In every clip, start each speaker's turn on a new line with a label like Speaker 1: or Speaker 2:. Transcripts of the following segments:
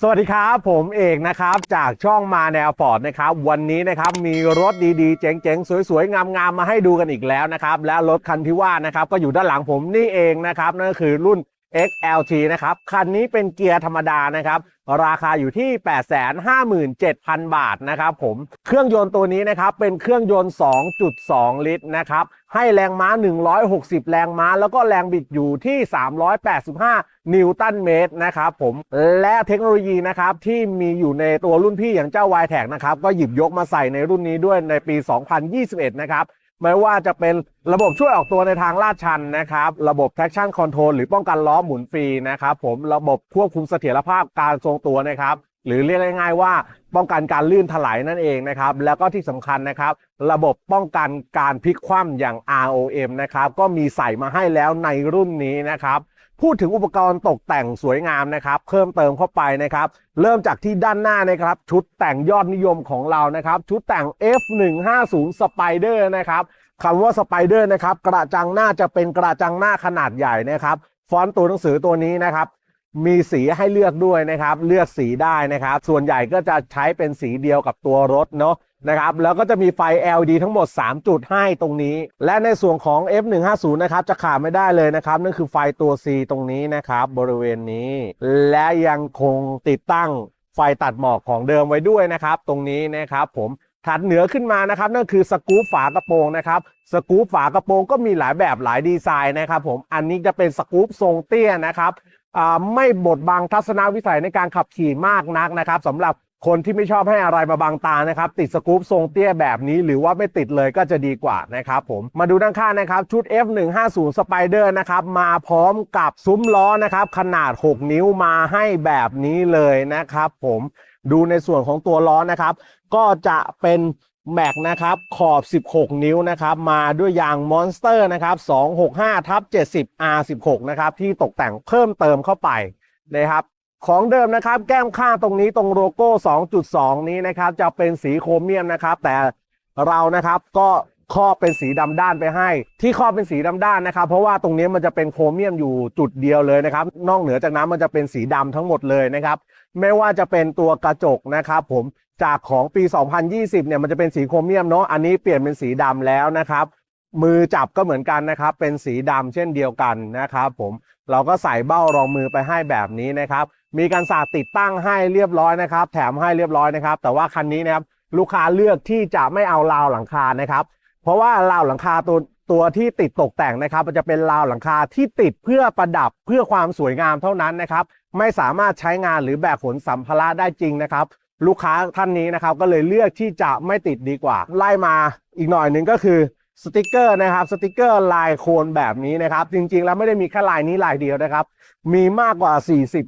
Speaker 1: สวัสดีครับ ผมเอกนะครับจากช่องมาแนวฟอร์ดนะครับวันนี้นะครับมีรถดีๆ เจ๋งๆ สวยๆ งามๆ มาให้ดูกันอีกแล้วนะครับและรถคันที่ว่านะครับก็อยู่ด้านหลังผมนี่เองนะครับนั่นก็คือรุ่น XLT นะครับคันนี้เป็นเกียร์ธรรมดานะครับราคาอยู่ที่ 857,000 บาทนะครับผมเครื่องยนต์ตัวนี้นะครับเป็นเครื่องยนต์ 2.2 ลิตรนะครับให้แรงม้า 160 แรงม้า แล้วก็แรงบิดอยู่ที่ 385 นิวตันเมตรนะครับผมและเทคโนโลยีนะครับที่มีอยู่ในตัวรุ่นพี่อย่างเจ้า y t แทนะครับก็หยิบยกมาใส่ในรุ่นนี้ด้วยในปี 2021 นะครับไม่ว่าจะเป็นระบบช่วยออกตัวในทางลาดชันนะครับ ระบบ traction control หรือป้องกันล้อหมุนฟรีนะครับผมระบบควบคุมเสถียรภาพการทรงตัวนะครับหรือเรียกง่ายๆว่าป้องกันการลื่นถลายนั่นเองนะครับ แล้วก็ที่สำคัญนะครับ ระบบป้องกันการพลิกคว่ำอย่าง ROM นะครับก็มีใส่มาให้แล้วในรุ่นนี้นะครับ พูดถึงอุปกรณ์ตกแต่งสวยงามนะครับ เพิ่มเติมเข้าไปนะครับ เริ่มจากที่ด้านหน้านะครับ ชุดแต่งยอดนิยมของเรานะครับ ชุดแต่ง F150 Spider นะครับคำว่า Spider นะครับ กระจังหน้าจะเป็นกระจังหน้าขนาดใหญ่นะครับ ฟอนต์ตัวหนังสือตัวนี้นะครับ มีสีให้เลือกด้วยนะครับ เลือกสีได้นะครับ ส่วนใหญ่ก็จะใช้เป็นสีเดียวกับตัวรถเนาะนะครับแล้วก็จะมีไฟ LED ทั้งหมด 3 จุดให้ตรงนี้ และในส่วนของ F150 นะครับจะขาดไม่ได้เลยนะครับ นั่นคือไฟตัว C ตรงนี้นะครับบริเวณนี้ และยังคงติดตั้งไฟตัดหมอกของเดิมไว้ด้วยนะครับ ตรงนี้นะครับผมถัดเหนือขึ้นมานะครับนั่นคือสกู๊ปฝากระโปรงนะครับสกู๊ปฝากระโปรงก็มีหลายแบบหลายดีไซน์นะครับผมอันนี้จะเป็นสกู๊ปทรงเตี้ยนะครับ ไม่บดบังทัศนวิสัยในการขับขี่มากนักนะครับสำหรับคนที่ไม่ชอบให้อะไรมาบังตานะครับ ติดสกู๊ปทรงเตี้ยแบบนี้ หรือว่าไม่ติดเลยก็จะดีกว่านะครับผมมาดูด้านข้างนะครับ ชุด F150 Spider นะครับ มาพร้อมกับซุ้มล้อนะครับ ขนาด 6 นิ้วมาให้แบบนี้เลยนะครับผมดูในส่วนของตัวล้อนะครับ ก็จะเป็น แม็กนะครับขอบ 16 นิ้วนะครับมาด้วยยางมอนสเตอร์นะครับ265ทับ70 R16 นะครับที่ตกแต่งเพิ่มเติมเข้าไปนะครับของเดิมนะครับแก้มข้างตรงนี้ตรงโลโก้ 2.2 นี้นะครับจะเป็นสีโครเมียมนะครับแต่เรานะครับก็ครอบเป็นสีดำด้านไปให้ ที่ครอบเป็นสีดำด้านนะครับ เพราะว่าตรงนี้มันจะเป็นโครเมียมอยู่จุดเดียวเลยนะครับ นอกเหนือจากนั้นมันจะเป็นสีดำทั้งหมดเลยนะครับ ไม่ว่าจะเป็นตัวกระจกนะครับ ผม จากของปี 2020 เนี่ยมันจะเป็นสีโครเมียมเนาะอันนี้เปลี่ยนเป็นสีดำแล้วนะครับ มือจับก็เหมือนกันนะครับ เป็นสีดำเช่นเดียวกันนะครับ ผมเราก็ใส่เบ้ารองมือไปให้แบบนี้นะครับ มีการสาดติดตั้งให้เรียบร้อยนะครับ แถมให้เรียบร้อยนะครับ แต่ว่าคันนี้นะครับลูกค้าเลือกที่จะไม่เอาราวหลังคานะครับ เพราะว่าราวหลังคาตัวตัวที่ติดตกแต่งนะครับ มันจะเป็นราวหลังคาที่ติดเพื่อประดับเพื่อความสวยงามเท่านั้นนะครับ ไม่สามารถใช้งานหรือแบกขนสัมภาระได้จริงนะครับ ลูกค้าท่านนี้นะครับ ก็เลยเลือกที่จะไม่ติดดีกว่า ไล่มาอีกหน่อยหนึ่งก็คือสติกเกอร์นะครับสติกเกอร์ลายโคนแบบนี้นะครับ จริงๆ แล้วไม่ได้มีแค่ลายนี้ลายเดียวนะครับ มีมากกว่า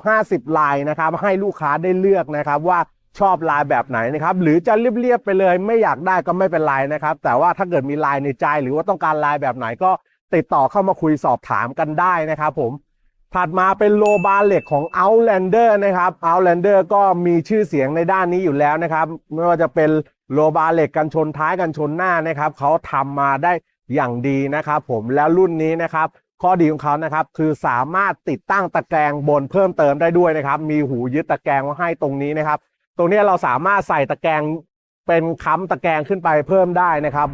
Speaker 1: 40-50 ลายนะครับ ให้ลูกค้าได้เลือกนะครับว่าชอบลายแบบไหนนะครับ หรือจะเรียบๆไปเลย ไม่อยากได้ก็ไม่เป็นไรนะครับ แต่ว่าถ้าเกิดมีลายในใจหรือว่าต้องการลายแบบไหนก็ติดต่อเข้ามาคุยสอบถามกันได้นะครับผม ถัดมาเป็นโลบาร์เหล็กของ Outlander นะครับ Outlander ก็มีชื่อเสียงในด้านนี้อยู่แล้วนะครับ ไม่ว่าจะเป็นโลบาร์เหล็กกันชนท้ายกันชนหน้านะครับเขาทำมาได้อย่างดีนะครับผมแล้วรุ่นนี้นะครับข้อดีของเขานะครับคือสามารถติดตั้งตะแกรงบนเพิ่มเติมได้ด้วยนะครับ มีหูยึดตะแกรงให้ตรงนี้นะครับ ตรงนี้เราสามารถใส่ตะแกรงเป็นค้ำตะแกรงขึ้นไปเพิ่มได้นะครับ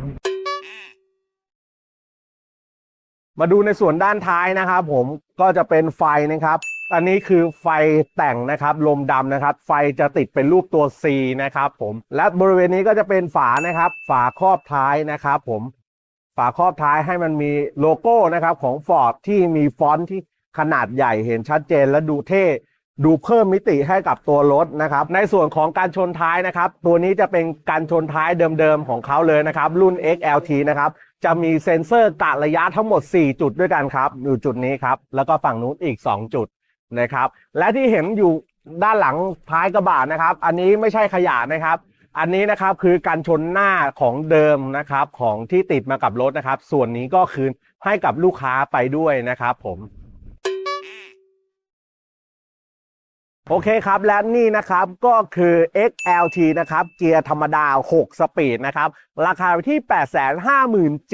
Speaker 1: มาดูในส่วนด้านท้ายนะครับผมก็จะเป็นไฟนะครับ อันนี้คือไฟแต่งนะครับลมดำนะครับ ไฟจะติดเป็นรูปตัว C นะครับผมและบริเวณนี้ก็จะเป็นฝานะครับ ฝาครอบท้ายนะครับผมฝาครอบท้ายให้มันมีโลโก้นะครับของ Ford ที่มีฟอนต์ที่ขนาดใหญ่เห็นชัดเจนและดูเท่ดูเพิ่มมิติให้กับตัวรถนะครับ ในส่วนของการชนท้ายนะครับ ตัวนี้จะเป็นการชนท้ายเดิมๆของเขาเลยนะครับ รุ่น XLT นะครับ จะมีเซ็นเซอร์กะระยะทั้งหมด 4 จุดด้วยกันครับอยู่จุดนี้ครับ แล้วก็ฝั่งนู้นอีก 2 จุดนะครับ และที่เห็นอยู่ด้านหลังท้ายกระบะนะครับ อันนี้ไม่ใช่ขยะนะครับ อันนี้นะครับคือการชนหน้าของเดิมนะครับ ของที่ติดมากับรถนะครับ ส่วนนี้ก็คืนให้กับลูกค้าไปด้วยนะครับผม โอเคครับ และนี่นะครับก็คือ XLT นะครับ เกียร์ธรรมดา 6 สปีดนะครับ ราคาที่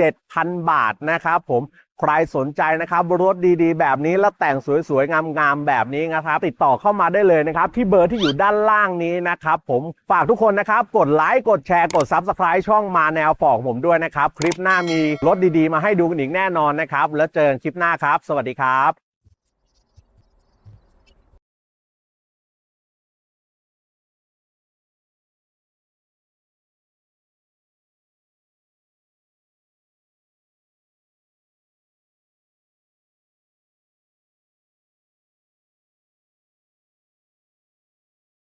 Speaker 1: 857,000 บาทนะครับผมใครสนใจนะครับรถดีๆ แบบนี้แล้วแต่งสวยๆ งามๆ แบบนี้นะครับ ติดต่อเข้ามาได้เลยนะครับ ที่เบอร์ที่อยู่ด้านล่างนี้นะครับผมฝากทุกคนนะครับ กดไลค์กดแชร์กด Subscribe ช่องมาแนวฝอกผมด้วยนะครับ คลิปหน้ามีรถดีๆ มาให้ดูกันอีกแน่นอนนะครับ แล้วเจอกันคลิปหน้าครับ สวัสดีครับ